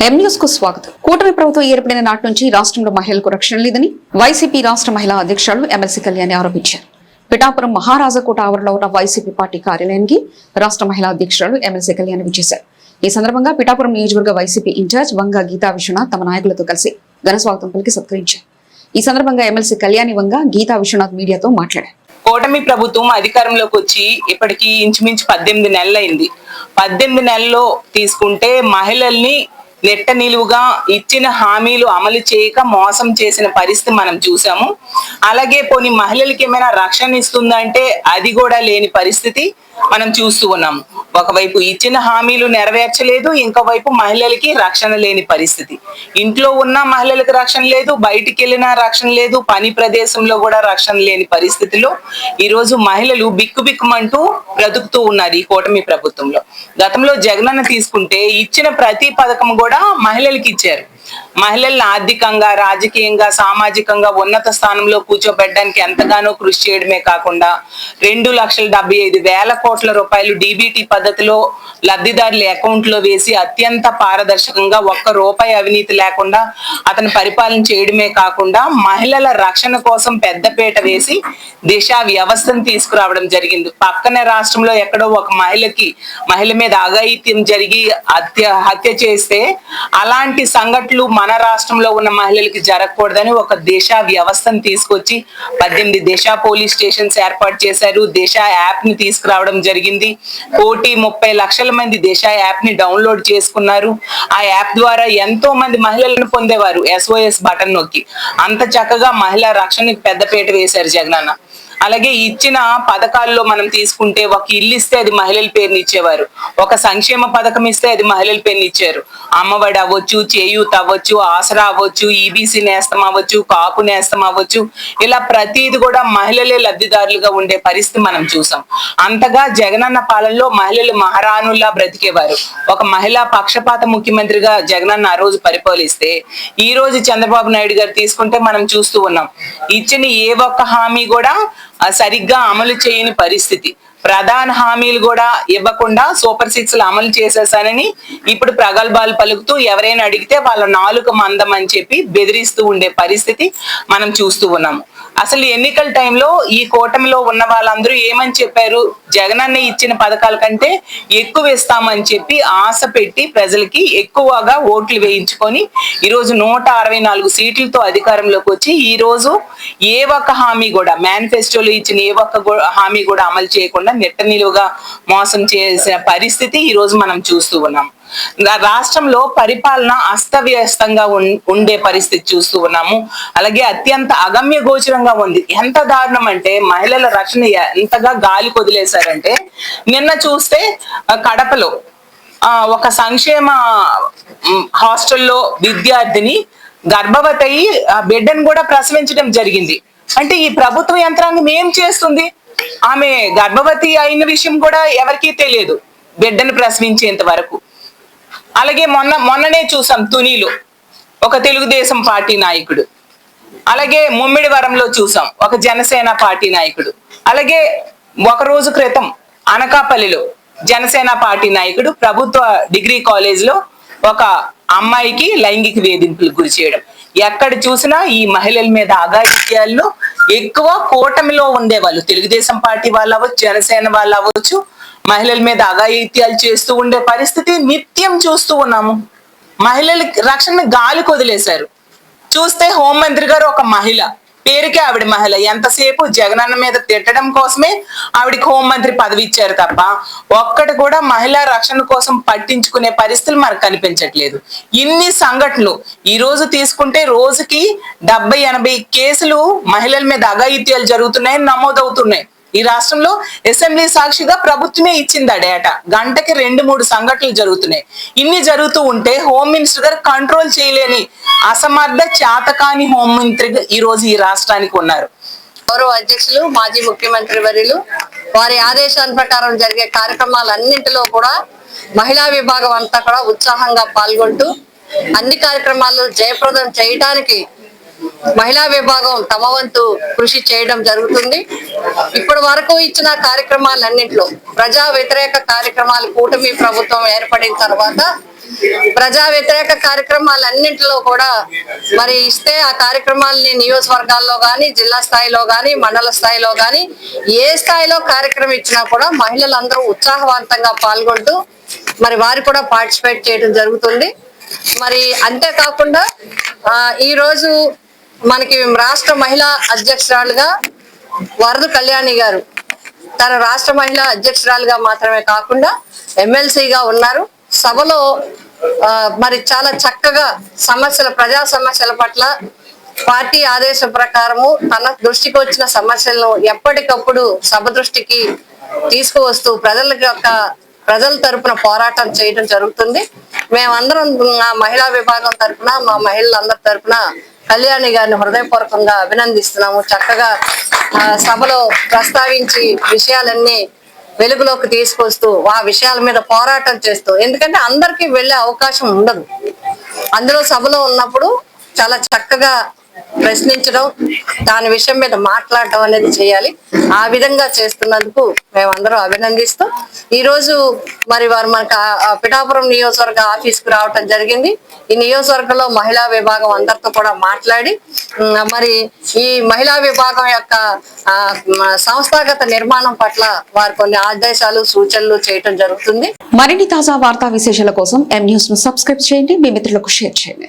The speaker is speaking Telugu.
కు స్వాగతం. కూటమి ప్రభుత్వం ఏర్పడిన నాటి నుంచి రాష్ట్రంలో మహిళలకు రక్షణ లేదని వైసీపీ రాష్ట్ర మహిళా అధ్యక్షురాలు ఎమ్మెల్సీ కళ్యాణి ఆరోపించారు. పిఠాపురం మహారాజకోట ఆవరణలో ఉన్న వైసీపీ పార్టీ కార్యాలయానికి రాష్ట్ర మహిళా అధ్యక్షురాలు ఎమ్మెల్సీ కళ్యాణి విచ్చేశారు. ఈ సందర్భంగా పిఠాపురం నియోజకవర్గ వైసీపీ ఇన్ఛార్జ్ వంగ గీతా విశ్వనాథ్ తమ నాయకులతో కలిసి ఘన స్వాగతం పలికి సత్కరించారు. ఈ సందర్భంగా ఎమ్మెల్సీ కళ్యాణి వంగ గీతా విశ్వనాథ్ మీడియాతో మాట్లాడారు. కూటమి ప్రభుత్వం అధికారంలోకి వచ్చి ఇప్పటికి ఇంచుమించు పద్దెనిమిది నెలలైంది. పద్దెనిమిది నెలల్లో తీసుకుంటే మహిళల్ని నెట్ట నిలువుగా ఇచ్చిన హామీలు అమలు చేయక మోసం చేసిన పరిస్థితి మనం చూసాము. అలాగే కొన్ని మహిళలకి ఏమైనా రక్షణ ఇస్తుందంటే అది కూడా లేని పరిస్థితి. మనం చూస్తూ ఉన్నాం. ఒకవైపు ఇచ్చిన హామీలు నెరవేర్చలేదు ఇంకోవైపు మహిళలకి రక్షణ లేని పరిస్థితి. ఇంట్లో ఉన్న మహిళలకు రక్షణ లేదు బయటికి వెళ్ళినా రక్షణ లేదు పని ప్రదేశంలో కూడా రక్షణ లేని పరిస్థితిలో ఈ రోజు మహిళలు బిక్కుబిక్కుమంటూ బ్రతుకుతూ ఉన్నారు ఈ కూటమి ప్రభుత్వంలో. గతంలో జగనన్న తీసుకుంటే ఇచ్చిన ప్రతి పథకం కూడా మహిళలకి ఇచ్చారు. మహిళల్ని ఆర్థికంగా రాజకీయంగా సామాజికంగా ఉన్నత స్థానంలో కూర్చోబెట్టడానికి ఎంతగానో కృషి చేయడమే కాకుండా రెండు లక్షల డెబ్బై ఐదు వేల కోట్ల రూపాయలు డీబీటీ పద్ధతిలో లబ్ధిదారుల అకౌంట్లో వేసి అత్యంత పారదర్శకంగా ఒక్క రూపాయి అవినీతి లేకుండా అతను పరిపాలన చేయడమే కాకుండా మహిళల రక్షణ కోసం పెద్దపేట వేసి దిశ వ్యవస్థను తీసుకురావడం జరిగింది. పక్కనే రాష్ట్రంలో ఎక్కడో ఒక మహిళకి మహిళ మీద అఘాయిత్యం జరిగి హత్య హత్య చేస్తే అలాంటి సంఘటనలు మన రాష్ట్రంలో ఉన్న మహిళలకి జరగకూడదని ఒక దేశ వ్యవస్థను తీసుకొచ్చి పద్దెనిమిది దిశ పోలీస్ స్టేషన్స్ ఏర్పాటు చేశారు. దిశ యాప్ని తీసుకురావడం జరిగింది. కోటి ముప్పై లక్షల మంది దిశ యాప్ని డౌన్లోడ్ చేసుకున్నారు. ఆ యాప్ ద్వారా ఎంతో మంది మహిళలను పొందేవారు ఎస్ఓఎస్ బటన్ నొక్కి. అంత చక్కగా మహిళా రక్షణకి పెద్దపీట వేశారు జగనన్న. అలాగే ఇచ్చిన పథకాల్లో మనం తీసుకుంటే ఒక ఇల్లు ఇస్తే అది మహిళల పేరుని ఇచ్చేవారు. ఒక సంక్షేమ పథకం ఇస్తే అది మహిళల పేరుని ఇచ్చారు. అమ్మఒడి అవ్వచ్చు చేయూత్ అవ్వచ్చు ఆసరా అవ్వచ్చు ఈబీసీ నేస్తం అవ్వచ్చు కాపు నేస్తం అవ్వచ్చు. ఇలా ప్రతిది కూడా మహిళలే లబ్ధిదారులుగా ఉండే పరిస్థితి మనం చూసాం. అంతగా జగనన్న పాలనలో మహిళలు మహారాణుల్లా బ్రతికేవారు. ఒక మహిళా పక్షపాత ముఖ్యమంత్రిగా జగనన్న ఆ రోజు పరిపాలిస్తే ఈ రోజు చంద్రబాబు నాయుడు గారు తీసుకుంటే మనం చూస్తూ ఉన్నాం. ఇచ్చిన ఏ ఒక్క హామీ కూడా సరిగ్గా అమలు చేయని పరిస్థితి. ప్రధాన హామీలు కూడా ఇవ్వకుండా సూపర్ సిక్స్ అమలు చేసేసానని ఇప్పుడు ప్రగల్భాలు పలుకుతూ ఎవరైనా అడిగితే వాళ్ళ నాలుక మందం అని చెప్పి బెదిరిస్తూ ఉండే పరిస్థితి మనం చూస్తూ ఉన్నాము. అసలు ఎన్నికల టైంలో ఈ కూటమిలో ఉన్న వాళ్ళందరూ ఏమని చెప్పారు? జగనన్న ఇచ్చిన పథకాల కంటే ఎక్కువ ఇస్తామని చెప్పి ఆశ పెట్టి ప్రజలకి ఎక్కువగా ఓట్లు వేయించుకొని ఈరోజు నూట అరవై నాలుగు సీట్లతో అధికారంలోకి వచ్చి ఈ రోజు ఏ ఒక్క హామీ కూడా మేనిఫెస్టోలో ఇచ్చిన ఏ ఒక్క హామీ కూడా అమలు చేయకుండా నెట్ట నిలువుగా మోసం చేసిన పరిస్థితి ఈ రోజు మనం చూస్తూ ఉన్నాం. రాష్ట్రంలో పరిపాలన అస్తవ్యస్తంగా ఉండే పరిస్థితి చూస్తూ ఉన్నాము. అలాగే అత్యంత అగమ్య గోచరంగా ఉంది. ఎంత దారుణం అంటే మహిళల రక్షణ ఎంతగా గాలి కొదిలేశారంటే నిన్న చూస్తే కడపలో ఆ ఒక సంక్షేమ హాస్టల్లో విద్యార్థిని గర్భవతి అయి బిడ్డను కూడా ప్రసవించడం జరిగింది. అంటే ఈ ప్రభుత్వ యంత్రాంగం ఏం చేస్తుంది? ఆమె గర్భవతి అయిన విషయం కూడా ఎవరికీ తెలియదు. బిడ్డను ప్రసవించేంత వరకు. అలాగే మొన్న మొన్ననే చూసాం తునిలో ఒక తెలుగుదేశం పార్టీ నాయకుడు. అలాగే ముమ్మిడివరంలో చూసాం ఒక జనసేన పార్టీ నాయకుడు. అలాగే ఒక రోజు క్రితం అనకాపల్లిలో జనసేన పార్టీ నాయకుడు ప్రభుత్వ డిగ్రీ కాలేజ్లో ఒక అమ్మాయికి లైంగిక వేధింపులకు గురి చేయడం. ఎక్కడ చూసినా ఈ మహిళల మీద అఘాయిత్యాల్లో ఎక్కువ కూటమిలో ఉండేవాళ్ళు తెలుగుదేశం పార్టీ వాళ్ళు అవ్వచ్చు జనసేన వాళ్ళు అవ్వచ్చు మహిళల మీద అఘాయిత్యాలు చేస్తూ ఉండే పరిస్థితి నిత్యం చూస్తూ ఉన్నాము. మహిళలకి రక్షణ గాలి కొదిలేశారు. చూస్తే హోంమంత్రి గారు ఒక మహిళ. పేరుకే ఆవిడ మహిళ. ఎంతసేపు జగనన్న మీద తిట్టడం కోసమే ఆవిడకి హోంమంత్రి పదవి ఇచ్చారు తప్ప ఒక్కటి కూడా మహిళా రక్షణ కోసం పట్టించుకునే పరిస్థితులు మనకు కనిపించట్లేదు. ఇన్ని సంఘటనలు ఈ రోజు తీసుకుంటే రోజుకి డెబ్బై ఎనభై కేసులు మహిళల మీద అఘాయిత్యాలు జరుగుతున్నాయని నమోదవుతున్నాయి. ఈ రాష్ట్రంలో అసెంబ్లీ సాక్షిగా ప్రభుత్వమే ఇచ్చింది ఆ డేటా గంటకి రెండు మూడు సంఘటనలు జరుగుతున్నాయి. ఇన్ని జరుగుతూ ఉంటే హోమ్ మినిస్టర్ గారు కంట్రోల్ చేయలేని అసమర్థ చాతకాని హోమ్ మంత్రి ఈ రోజు ఈ రాష్ట్రానికి ఉన్నారు. గౌరవ అధ్యక్షులు మాజీ ముఖ్యమంత్రి వర్యులు వారి ఆదేశాల ప్రకారం జరిగే కార్యక్రమాలన్నింటిలో కూడా మహిళా విభాగం అంతా కూడా ఉత్సాహంగా పాల్గొంటూ అన్ని కార్యక్రమాలు జయప్రదం చేయడానికి మహిళా విభాగం తమ వంతు కృషి చేయడం జరుగుతుంది. ఇప్పటి వరకు ఇచ్చిన కార్యక్రమాలన్నింటిలో ప్రజా వ్యతిరేక కార్యక్రమాలు కూటమి ప్రభుత్వం ఏర్పడిన తర్వాత ప్రజా వ్యతిరేక కార్యక్రమాలన్నింటిలో కూడా మరి ఇస్తే ఆ కార్యక్రమాలని నియోజకవర్గాల్లో కానీ జిల్లా స్థాయిలో కానీ మండల స్థాయిలో కానీ ఏ స్థాయిలో కార్యక్రమం ఇచ్చినా కూడా మహిళలందరూ ఉత్సాహవంతంగా పాల్గొంటూ మరి వారు కూడా పార్టిసిపేట్ చేయడం జరుగుతుంది. మరి అంతేకాకుండా ఈరోజు ఈ రోజు మనకి రాష్ట్ర మహిళా అధ్యక్షురాలుగా వరద కళ్యాణి గారు. తన రాష్ట్ర మహిళా అధ్యక్షురాలుగా మాత్రమే కాకుండా ఎమ్మెల్సీగా ఉన్నారు. సభలో మరి చాలా చక్కగా సమస్యల ప్రజా సమస్యల పట్ల పార్టీ ఆదేశం ప్రకారము తన దృష్టికి వచ్చిన సమస్యలను ఎప్పటికప్పుడు సభ దృష్టికి తీసుకువస్తూ ప్రజల యొక్క ప్రజల తరపున పోరాటం చేయడం జరుగుతుంది. మేమందరం మహిళా విభాగం తరపున మా మహిళలందరి తరపున కళ్యాణి గారిని హృదయపూర్వకంగా అభినందిస్తున్నాము. చక్కగా ఆ, సభలో ప్రస్తావించి విషయాలన్నీ వెలుగులోకి తీసుకొస్తూ ఆ విషయాల మీద పోరాటం చేస్తూ ఎందుకంటే అందరికీ వెళ్ళే అవకాశం ఉండదు. అందులో సభలో ఉన్నప్పుడు చాలా చక్కగా ప్రశ్నించడం దాని విషయం మీద మాట్లాడటం అనేది చేయాలి. ఆ విధంగా చేస్తున్నందుకు మేమందరం అభినందిస్తూ ఈ రోజు మరి వారు మనకు పిఠాపురం నియోజకవర్గ ఆఫీస్కి రావటం జరిగింది. ఈ నియోజకవర్గంలో మహిళా విభాగం అందరితో కూడా మాట్లాడి మరి ఈ మహిళా విభాగం యొక్క ఆ, సంస్థాగత నిర్మాణం పట్ల వారు కొన్ని ఆదేశాలు సూచనలు చేయటం జరుగుతుంది. మరిన్ని తాజా వార్తా విశేషాల కోసం ఎం న్యూస్ను సబ్స్క్రైబ్ చేయండి. మీ మిత్రులకు షేర్ చేయండి.